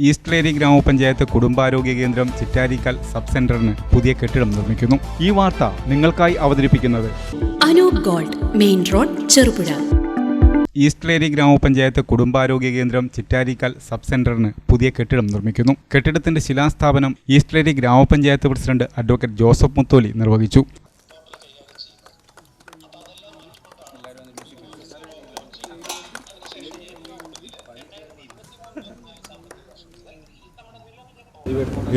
East Eleri ഗ്രാമപഞ്ചായത്ത് കുടുംബാരോഗ്യ കേന്ദ്രം ചിറ്റാരിക്കൽ സബ് സെന്ററിന് പുതിയ കെട്ടിടം നിർമ്മിക്കുന്നു. ഈ വാർത്ത നിങ്ങൾക്കായി അവതരിപ്പിക്കുന്നത്. Anoop gold main road Cherupuzha. East Eleri ഗ്രാമപഞ്ചായത്ത് കുടുംബാരോഗ്യ കേന്ദ്രം ചിറ്റാരിക്കൽ സബ് സെന്ററിന് പുതിയ കെട്ടിടം നിർമ്മിക്കുന്നു. കെട്ടിടത്തിന്റെ ശിലാസ്ഥാപനം ഈസ്റ്റ് ലേരി ഗ്രാമപഞ്ചായത്ത് പ്രസിഡന്റ് അഡ്വക്കേറ്റ് ജോസഫ് മുത്തോലി നിർവഹിച്ചു.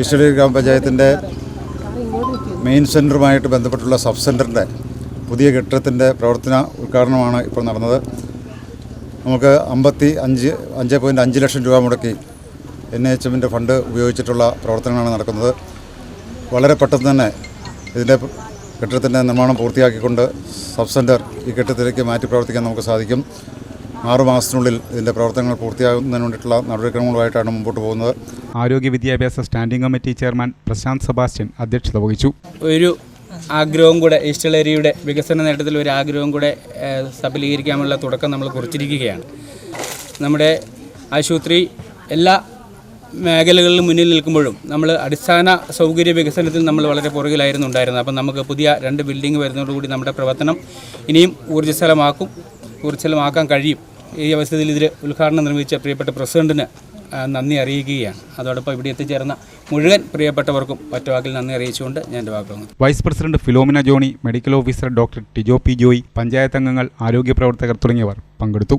ഈശ്വരി ഗ്രാമപഞ്ചായത്തിന്റെ മെയിൻ സെന്ററുമായിട്ട് ബന്ധപ്പെട്ടുള്ള സബ് സെന്ററിന്റെ പുതിയ കെട്ടിടത്തിന്റെ പ്രവർത്തന ഉദ്ഘാടനമാണ് ഇപ്പോൾ നടന്നത്. നമുക്ക് അമ്പത്തി അഞ്ച് അഞ്ച് പോയിന്റ് അഞ്ച് ലക്ഷം രൂപ മുടക്കി എൻ എച്ച് എമ്മിന്റെ ഫണ്ട് ഉപയോഗിച്ചിട്ടുള്ള പ്രവർത്തനങ്ങളാണ് നടക്കുന്നത്. വളരെ പെട്ടെന്ന് തന്നെ ഇതിന്റെ കെട്ടിടത്തിന്റെ നിർമ്മാണം പൂർത്തിയാക്കിക്കൊണ്ട് സബ് സെന്റർ ഈ കെട്ടിടത്തിലേക്ക് മാറ്റി പ്രവർത്തിക്കാൻ നമുക്ക് സാധിക്കും. ആറു മാസത്തിനുള്ളിൽ ഇതിന്റെ പ്രവർത്തനങ്ങൾ പൂർത്തിയാകുന്നതിന് വേണ്ടിയിട്ടുള്ള നടപടിക്രമങ്ങളുമായിട്ടാണ് മുമ്പോട്ട് പോകുന്നത്. ആരോഗ്യ വിദ്യാഭ്യാസ standing committee chairman Prashanth Sebastian അധ്യക്ഷത വഹിച്ചു. ഒരു ആഗ്രഹവും കൂടെ ഈസ്റ്റളേരിയുടെ വികസന നേട്ടത്തിൽ ഒരു ആഗ്രഹവും കൂടെ ഏഹ്, സഫലീകരിക്കാനുള്ള തുടക്കം നമ്മൾ കുറിച്ചിരിക്കുകയാണ്. നമ്മുടെ ആശുപത്രി എല്ലാ മേഖലകളിലും മുന്നിൽ നിൽക്കുമ്പോഴും നമ്മൾ അടിസ്ഥാന സൗകര്യ വികസനത്തിൽ നമ്മൾ വളരെ പുറകിലായിരുന്നു ഉണ്ടായിരുന്നത്. അപ്പം നമുക്ക് പുതിയ രണ്ട് ബിൽഡിംഗ് വരുന്നതോടുകൂടി നമ്മുടെ പ്രവർത്തനം ഇനിയും ഊർജസ്വലമാക്കും ഊർജസ്വലമാക്കാൻ കഴിയും. ഈ അവസ്ഥയിൽ ഇതിൽ ഉദ്ഘാടനം നിർമ്മിച്ച പ്രിയപ്പെട്ട പ്രസിഡന്റിന് നന്ദി അറിയിക്കുകയാണ്. അതോടൊപ്പം ഇവിടെ എത്തിച്ചേർന്ന മുഴുവൻ പ്രിയപ്പെട്ടവർക്കും പറ്റവാക്കിൽ നന്ദി അറിയിച്ചുകൊണ്ട് ഞാൻ എന്റെ വാക്കുകൾ vice president Philomina Johny medical officer doctor Tijo P Joy panchayat അംഗങ്ങൾ ആരോഗ്യ പ്രവർത്തകർ തുടങ്ങിയവർ പങ്കെടുത്തു.